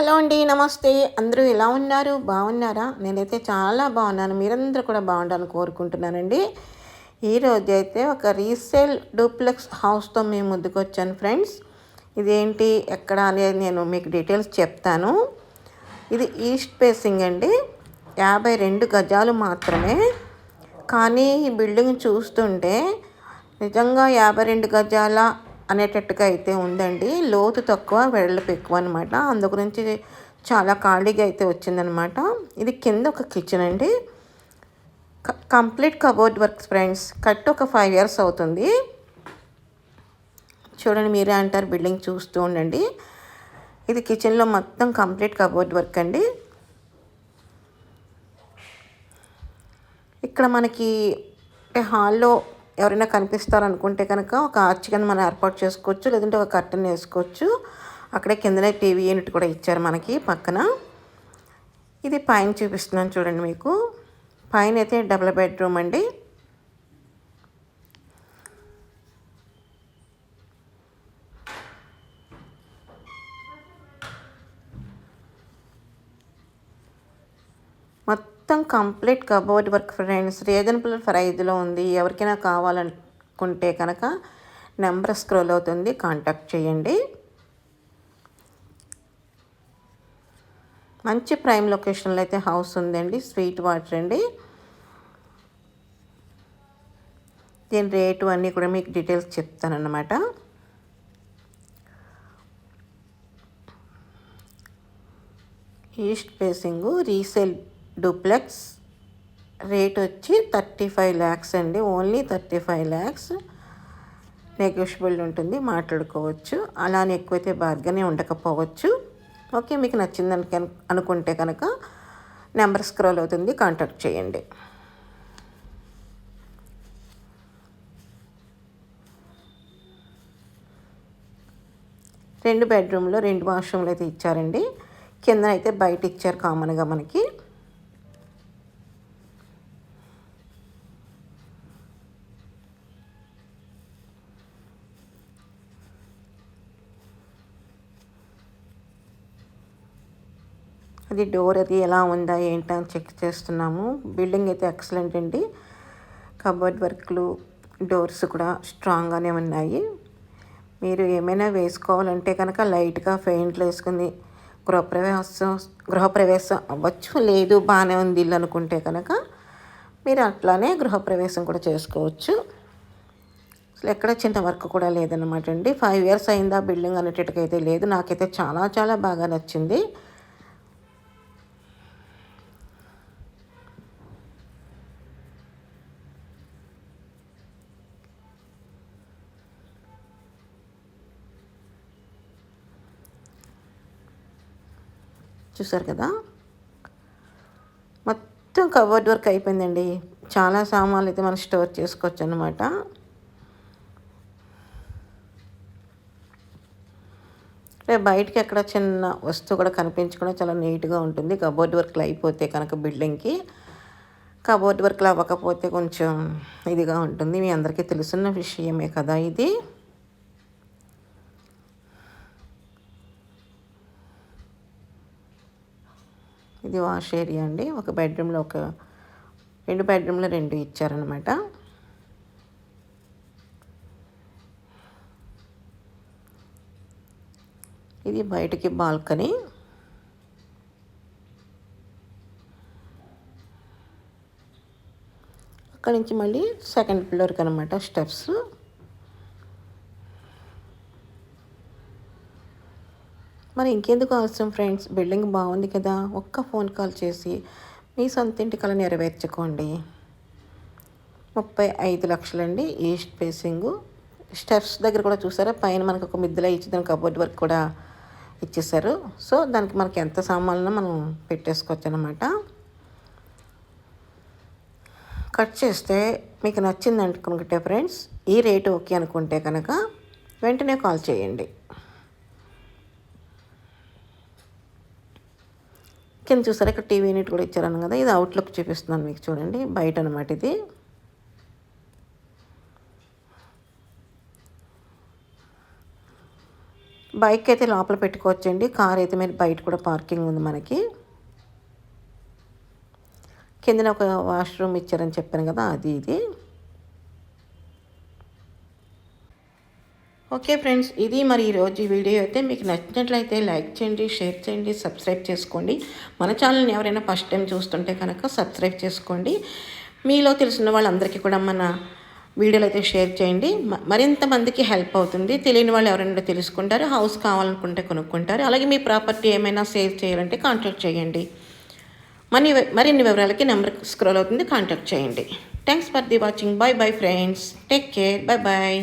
Hello అండి నమస్తే. అందరూ ఎలా ఉన్నారు? బాగున్నారా? నేనైతే చాలా బాగున్నాను. మీరందరూ కూడా బాగుండాలని కోరుకుంటున్నానండి. ఈరోజు అయితే ఒక రీసేల్ డూప్లెక్స్ హౌస్తో మేము ముందుకు వచ్చాను ఫ్రెండ్స్. ఇదేంటి? ఎక్కడ అనేది నేను మీకు డీటెయిల్స్ చెప్తాను. ఇది ఈస్ట్ ఫేసింగ్ అండి. యాభై రెండు గజాలు మాత్రమే. కానీ ఈ బిల్డింగ్ చూస్తుంటే నిజంగా యాభై రెండు గజాల అనేటట్టుగా అయితే ఉందండి. లోతు తక్కువ వెడల్పు ఎక్కువ అనమాట అందు గురించి చాలా ఖాళీగా అయితే వచ్చిందనమాట ఇది కింద ఒక కిచెన్ అండి. Complete cupboard work friends cut ఒక ఫైవ్ ఇయర్స్ అవుతుంది. చూడండి మీరే అంటారు బిల్డింగ్ చూస్తూ ఉండండి. ఇది కిచెన్లో మొత్తం కంప్లీట్ కబోర్డ్ వర్క్ అండి. ఇక్కడ మనకి హాల్లో ఎవరైనా కనిపిస్తారనుకుంటే కనుక ఒక ఆర్చ్ కింద మనం ఏర్పాటు చేసుకోవచ్చు లేదంటే ఒక కర్టన్ వేసుకోవచ్చు. అక్కడే కిందనే టీవీ యూనిట్ కూడా ఇచ్చారు మనకి పక్కన. ఇది పైన చూపిస్తున్నాను చూడండి మీకు. పైన అయితే డబుల్ బెడ్రూమ్ అండి. మొత్తం మొత్తం complete cupboard work friends. Reasonable ఫ్రైజ్లో ఉంది. ఎవరికైనా కావాలనుకుంటే కనుక నెంబర్ స్క్రోల్ అవుతుంది. కాంటాక్ట్ చేయండి. మంచి ప్రైమ్ లొకేషన్లో అయితే హౌస్ ఉందండి. స్వీట్ వాటర్ అండి. దీని రేటు అన్నీ కూడా మీకు details చెప్తానన్నమాట. East facing resale duplex. Rate వచ్చి థర్టీ ఫైవ్ ల్యాక్స్ అండి. Only thirty five lakhs negotiable ఉంటుంది. మాట్లాడుకోవచ్చు. అలానే ఎక్కువైతే బార్గనే ఉండకపోవచ్చు. ఓకే మీకు నచ్చిందని అనుకుంటే కనుక నెంబర్ స్క్రోల్ అవుతుంది. కాంటాక్ట్ చేయండి. రెండు బెడ్రూమ్లో రెండు వాష్రూమ్లు అయితే ఇచ్చారండి. కింద అయితే బయట ఇచ్చారు కామన్గా మనకి. అది డోర్ అది ఎలా ఉందా ఏంటా అని చెక్ చేస్తున్నాము. బిల్డింగ్ అయితే ఎక్సలెంట్ అండి. కబోర్డ్ వర్క్లు డోర్స్ కూడా స్ట్రాంగ్గానే ఉన్నాయి. మీరు ఏమైనా వేసుకోవాలంటే కనుక లైట్గా పెయింట్లు వేసుకుని గృహప్రవేశం గృహప్రవేశం అవ్వచ్చు లేదు బాగానే ఉంది ఇల్లు అనుకుంటే కనుక మీరు అట్లానే గృహప్రవేశం కూడా చేసుకోవచ్చు. అసలు ఎక్కడ చిన్న వర్క్ కూడా లేదనమాట అండి. ఫైవ్ ఇయర్స్ అయిందా బిల్డింగ్ అనేటట్టుకైతే లేదు. నాకైతే చాలా చాలా బాగా నచ్చింది. చూసారు కదా? మొత్తం కవర్డ్ వర్క్ అయిపోయిందండి. చాలా సామాన్లు అయితే మనం స్టోర్ చేసుకోవచ్చు అనమాట రేపు బయటకి ఎక్కడ చిన్న వస్తువు కూడా కనిపించకుండా చాలా నీట్గా ఉంటుంది. కబోర్డ్ వర్క్లు అయిపోతే కనుక బిల్డింగ్కి కబోర్డ్ వర్క్లు అవ్వకపోతే కొంచెం ఇదిగా ఉంటుంది. మీ అందరికీ తెలుసున్న విషయమే కదా ఇది. ఇది వాష్ ఏరియా అండి. ఒక బెడ్రూమ్లో ఒక రెండు బెడ్రూమ్లో రెండు ఇచ్చారనమాట ఇది బయటికి బాల్కనీ. అక్కడి నుంచి మళ్ళీ సెకండ్ ఫ్లోర్కి అనమాట స్టెప్స్. మరి ఇంకెందుకు అవసరం ఫ్రెండ్స్? బిల్డింగ్ బాగుంది కదా. ఒక్క ఫోన్ కాల్ చేసి మీ సొంత ఇంటి కళ నెరవేర్చుకోండి. ముప్పై ఐదు లక్షలండి ఈస్ట్ ఫేసింగ్. స్టెప్స్ దగ్గర కూడా చూసారా? పైన మనకు ఒక మిద్దెలో ఇచ్చిన కబోర్డ్ వర్క్ కూడా ఇచ్చేసారు సో దానికి మనకి ఎంత సామాన్లు మనం పెట్టేసుకోవచ్చు అనమాట కట్ చేస్తే మీకు నచ్చింది అనుకుంటే ఫ్రెండ్స్ ఈ రేటు ఓకే అనుకుంటే కనుక వెంటనే కాల్ చేయండి. కింద చూసారా? ఇక్కడ టీవీ యూనిట్ కూడా ఇచ్చారను కదా? ఇది అవుట్లుక్ చూపిస్తున్నాను మీకు చూడండి. బయట అనమాట ఇది. బైక్ అయితే లోపల పెట్టుకోవచ్చండి. కార్ అయితే మీరు బయట కూడా పార్కింగ్ ఉంది మనకి. కిందన ఒక వాష్రూమ్ ఇచ్చారని చెప్పాను కదా అది ఇది. ఓకే ఫ్రెండ్స్ ఇది మరి ఈరోజు వీడియో అయితే మీకు నచ్చినట్లయితే లైక్ చేయండి షేర్ చేయండి సబ్స్క్రైబ్ చేసుకోండి. మన ఛానల్ని ఎవరైనా ఫస్ట్ టైం చూస్తుంటే కనుక సబ్స్క్రైబ్ చేసుకోండి. మీలో తెలిసిన వాళ్ళందరికీ కూడా మన వీడియోలు అయితే షేర్ చేయండి. మరింత మందికి హెల్ప్ అవుతుంది. తెలియని వాళ్ళు ఎవరైనా తెలుసుకుంటారు హౌస్ కావాలనుకుంటే కొనుక్కుంటారు. అలాగే మీ ప్రాపర్టీ ఏమైనా సేవ్ చేయాలంటే కాంటాక్ట్ చేయండి. మనీ మరిన్ని వివరాలకి నెంబర్ స్క్రోల్ అవుతుంది కాంటాక్ట్ చేయండి. Thanks for the watching. Bye bye friends. Take care. Bye bye